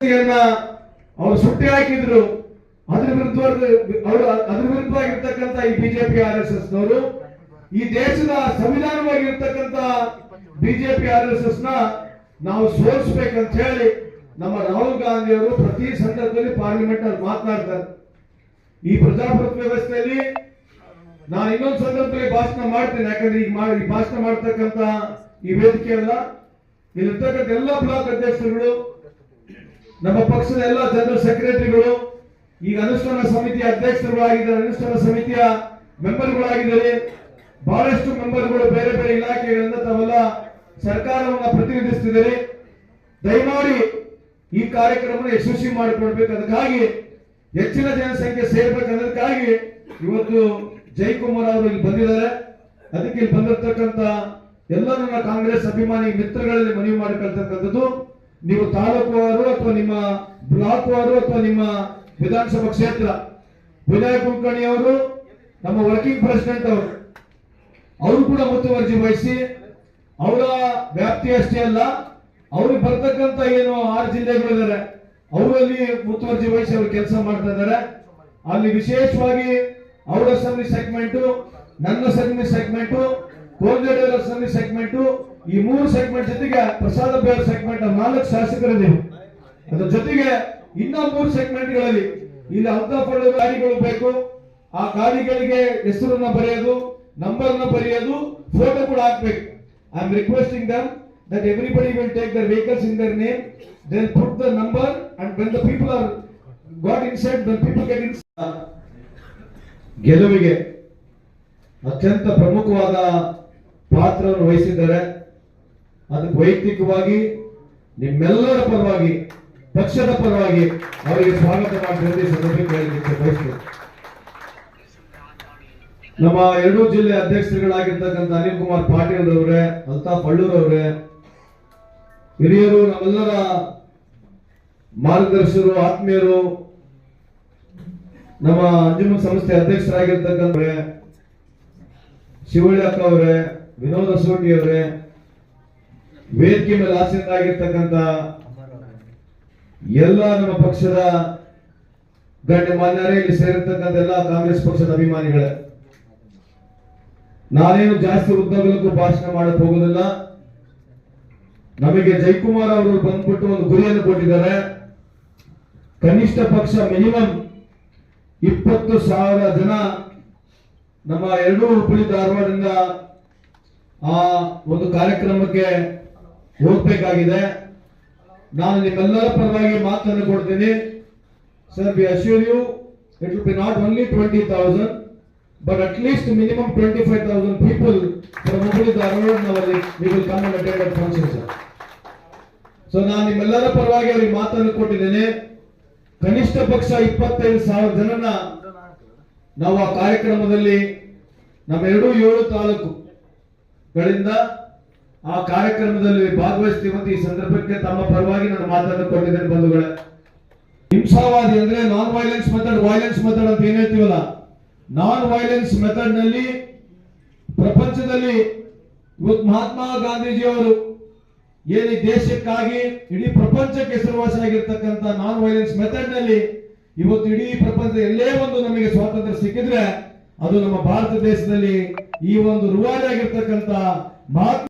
ಅವರು ಸುಟ್ಟಿ ಹಾಕಿದ್ರು. ಅದ್ರ ವಿರುದ್ಧ ಅವರು ಅದ್ರ ವಿರುದ್ಧವಾಗಿರ್ತಕ್ಕಂಥ ಈ ಬಿಜೆಪಿ ಆರ್ ಎಸ್ ಎಸ್ ನವರು ಈ ದೇಶದ ಸಂವಿಧಾನವಾಗಿರ್ತಕ್ಕಂಥ ಬಿಜೆಪಿ ಆರ್ ಎಸ್ ಎಸ್ನ ನಾವು ಸೋಲಿಸ್ಬೇಕಂತ ಹೇಳಿ ನಮ್ಮ ರಾಹುಲ್ ಗಾಂಧಿ ಅವರು ಪ್ರತಿ ಸಂದರ್ಭದಲ್ಲಿ ಪಾರ್ಲಿಮೆಂಟ್ ಅಲ್ಲಿ ಮಾತನಾಡ್ತಾರೆ. ಈ ಪ್ರಜಾಪ್ರಭುತ್ವ ವ್ಯವಸ್ಥೆಯಲ್ಲಿ ನಾನು ಇನ್ನೊಂದು ಸಂದರ್ಭದಲ್ಲಿ ಭಾಷಣ ಮಾಡ್ತೇನೆ, ಯಾಕಂದ್ರೆ ಈಗ ಈ ಭಾಷಣ ಮಾಡ್ತಕ್ಕಂತ ಈ ವೇದಿಕೆ ಅಲ್ಲ ಇಲ್ಲಿರ್ತಕ್ಕಂಥ ಎಲ್ಲ ಬ್ಲಾಕ್ ಅಧ್ಯಕ್ಷರುಗಳು ನಮ್ಮ ಪಕ್ಷದ ಎಲ್ಲ ಜನರಲ್ ಸೆಕ್ರೆಟರಿಗಳು, ಈಗ ಅನುಷ್ಠಾನ ಸಮಿತಿಯ ಅಧ್ಯಕ್ಷರುಗಳಾಗಿದ್ದಾರೆ, ಅನುಷ್ಠಾನ ಸಮಿತಿಯ ಮೆಂಬರ್ಗಳಾಗಿದ್ದಾರೆ. ಬಹಳಷ್ಟು ಮೆಂಬರ್ಗಳು ಬೇರೆ ಬೇರೆ ಇಲಾಖೆಗಳಿಂದ ತಾವೆಲ್ಲ ಸರ್ಕಾರವನ್ನ ಪ್ರತಿನಿಧಿಸ್ತಿದ್ದಾರೆ. ದಯಮಾಡಿ ಈ ಕಾರ್ಯಕ್ರಮವನ್ನು ಯಶಸ್ವಿ ಮಾಡಿಕೊಳ್ಬೇಕು ಅದಕ್ಕಾಗಿ ಹೆಚ್ಚಿನ ಜನಸಂಖ್ಯೆ ಸೇರ್ಬೇಕು ಅನ್ನೋದಕ್ಕಾಗಿ ಇವತ್ತು ಜಯಕುಮಾರ್ ಅವರು ಇಲ್ಲಿ ಬಂದಿದ್ದಾರೆ. ಅದಕ್ಕೆ ಇಲ್ಲಿ ಬಂದಿರತಕ್ಕಂತ ಎಲ್ಲ ನನ್ನ ಕಾಂಗ್ರೆಸ್ ಅಭಿಮಾನಿ ಮಿತ್ರಗಳಲ್ಲಿ ಮನವಿ ಮಾಡಿಕೊಳ್ತಕ್ಕಂಥದ್ದು ನೀವು ತಾಲೂಕುವಾರು ಅಥವಾ ನಿಮ್ಮ ಬ್ಲಾಕ್ ವಾರು ಅಥವಾ ನಿಮ್ಮ ವಿಧಾನಸಭಾ ಕ್ಷೇತ್ರ? ವಿನಯ ಕುಲಕರ್ಣಿ ಅವರು, ನಮ್ಮ ವರ್ಕಿಂಗ್ ಪ್ರೆಸಿಡೆಂಟ್ ಅವರು. ಅವರು ಕೂಡ ಮುತುವರ್ಜಿ ವಹಿಸಿ, ಅವರ ವ್ಯಾಪ್ತಿ ಅಷ್ಟೇ ಅಲ್ಲ, ಅವ್ರಿಗೆ ಬರ್ತಕ್ಕಂತ ಏನು ಆರು ಜಿಲ್ಲೆಗಳಿದ್ದಾರೆ ಅವರಲ್ಲಿ ಮುತುವರ್ಜಿ ವಹಿಸಿ ಅವರು ಕೆಲಸ ಮಾಡ್ತಾ ಇದ್ದಾರೆ. ಅಲ್ಲಿ ವಿಶೇಷವಾಗಿ ಅವರ ಅಸೆಂಬ್ಲಿ ಸೆಗ್ಮೆಂಟು, ನನ್ನ assembly segment, Colgate assembly segment ಈ ಮೂರು ಸೆಗ್ಮೆಂಟ್ ಜೊತೆಗೆ ಪ್ರಸಾದ ಬೇರ್ ಸೆಗ್ಮೆಂಟ್ ನಾಲ್ಕು ಶಾಸಕರಿದೆ ಅದ್ರ ಜೊತೆಗೆ ಇನ್ನ ಮೂರು ಸೆಗ್ಮೆಂಟ್ಗಳಲ್ಲಿ ಇಲ್ಲಿ ಹಂತಪಡುವ ಗಾಡಿಗಳು ಬೇಕು. ಆ ಗಾಡಿಗಳಿಗೆ ಹೆಸರನ್ನ ಬರೆಯೋದು ನಂಬರ್ನ ಬರೆಯೋದು ಫೋಟೋ ಕೂಡ ಹಾಕ್ಬೇಕು. I am requesting them that everybody will take their vehicles in their name then put the number and when the people are got inside, when people get in ಗೆಲುವಿಗೆ ಅತ್ಯಂತ ಪ್ರಮುಖವಾದ ಪಾತ್ರವನ್ನು ವಹಿಸಿದ್ದಾರೆ. ಅದಕ್ಕೆ ವೈಯಕ್ತಿಕವಾಗಿ ನಿಮ್ಮೆಲ್ಲರ ಪರವಾಗಿ, ಪಕ್ಷದ ಪರವಾಗಿ ಅವರಿಗೆ ಸ್ವಾಗತ ಮಾಡಿದ್ರೆ ಸಂದರ್ಭಕ್ಕೆ ಬಯಸ್ತೇನೆ ನಮ್ಮ ಎರಡೂ ಜಿಲ್ಲೆ ಅಧ್ಯಕ್ಷರುಗಳಾಗಿರ್ತಕ್ಕಂಥ ಅನಿಲ್ ಕುಮಾರ್ ಪಾಟೀಲ್ ಅವರೇ, ಅಲ್ತಾಫ್ ಪಳ್ಳೂರ್ ಅವರೇ, ಹಿರಿಯರು, ನಮ್ಮೆಲ್ಲರ ಮಾರ್ಗದರ್ಶಕರು, ಆತ್ಮೀಯರು, ನಮ್ಮ ಅಂಜುಮ ಸಂಸ್ಥೆ ಅಧ್ಯಕ್ಷರಾಗಿರ್ತಕ್ಕಂಥವ್ರೆ ಶಿವಳ್ಳಿ ಅಕ್ಕ ಅವರೇ, ವಿನೋದ ಸೋಟಿ ಅವರೇ ವೇದಿಕೆ ಮೇಲೆ ಆಸೀನರಾಗಿರ್ತಕ್ಕಂಥ ಎಲ್ಲ ನಮ್ಮ ಪಕ್ಷದ ಗಣ್ಯ ಮಾನ್ಯರೇ ಇಲ್ಲಿ ಸೇರಿರ್ತಕ್ಕಂಥ ಎಲ್ಲ ಕಾಂಗ್ರೆಸ್ ಪಕ್ಷದ ಅಭಿಮಾನಿಗಳೇ, ನಾನೇನು ಜಾಸ್ತಿ ಉದ್ದಗಲಕ್ಕೂ ಭಾಷಣ ಮಾಡಕ್ ಹೋಗೋದಿಲ್ಲ. ನಮಗೆ ಜೈಕುಮಾರ್ ಅವರು ಬಂದ್ಬಿಟ್ಟು ಒಂದು ಗುರಿಯನ್ನು ಕೊಟ್ಟಿದ್ದಾರೆ. ಕನಿಷ್ಠ ಪಕ್ಷ ಮಿನಿಮಮ್ ಇಪ್ಪತ್ತು ಸಾವಿರ ಜನ ನಮ್ಮ ಎರಡೂ ಹುಬ್ಬಳ್ಳಿ ಧಾರವಾಡದಿಂದ ಆ ಒಂದು ಕಾರ್ಯಕ್ರಮಕ್ಕೆ ಹೋಗ್ಬೇಕಾಗಿದೆ ನಾನು ನಿಮ್ಮೆಲ್ಲರ ಪರವಾಗಿ ಮಾತನ್ನು ಕೊಡ್ತೀನಿ. Sir be assure you it will be not only twenty thousand but at least minimum 25,000 people from Hubli Dharwad Navali we will come and attend sir function so ನಾನು ನಿಮ್ಮೆಲ್ಲರ ಪರವಾಗಿ ಅವರಿಗೆ ಮಾತನ್ನು ಕೊಟ್ಟಿದ್ದೇನೆ. ಕನಿಷ್ಠ ಪಕ್ಷ ಇಪ್ಪತ್ತೈದು ಸಾವಿರ ಜನನ ನಾವು ಆ ಕಾರ್ಯಕ್ರಮದಲ್ಲಿ ನಮ್ಮ ಎರಡು ಏಳು ತಾಲೂಕುಗಳಿಂದ ಆ ಕಾರ್ಯಕ್ರಮದಲ್ಲಿ ಭಾಗವಹಿಸ್ತೀವಂತ ಈ ಸಂದರ್ಭಕ್ಕೆ ತಮ್ಮ ಪರವಾಗಿ ನಾನು ಮಾತನ್ನು ಕೊಟ್ಟಿದ್ದೇನೆ, ಬಂಧುಗಳೇ. ಹಿಂಸಾವಾದಿ ಅಂದ್ರೆ non violence method violence method ಅಂತ ಏನ್ ಹೇಳ್ತೀವಲ್ಲ? ನಾನ್ ವೈಲೆನ್ಸ್ ಮೆಥಡ್ನಲ್ಲಿ ಪ್ರಪಂಚದಲ್ಲಿ ಇವತ್ತು ಮಹಾತ್ಮ ಗಾಂಧೀಜಿ ಅವರು ಏನು ದೇಶಕ್ಕಾಗಿ ಇಡೀ ಪ್ರಪಂಚಕ್ಕೆ ಹೆಸರುವಾಸಿಯಾಗಿರ್ತಕ್ಕಂಥ ನಾನ್ ವೈಲೆನ್ಸ್ ಮೆಥಡ್ನಲ್ಲಿ ಇವತ್ತು ಇಡೀ ಪ್ರಪಂಚ ಎಲ್ಲೇ ಒಂದು ನಮಗೆ ಸ್ವಾತಂತ್ರ್ಯ ಸಿಕ್ಕಿದ್ರೆ ಅದು ನಮ್ಮ ಭಾರತ ದೇಶದಲ್ಲಿ ಈ ಒಂದು ರುವಾರಿ ಆಗಿರ್ತಕ್ಕಂಥ ಮಹಾತ್ಮ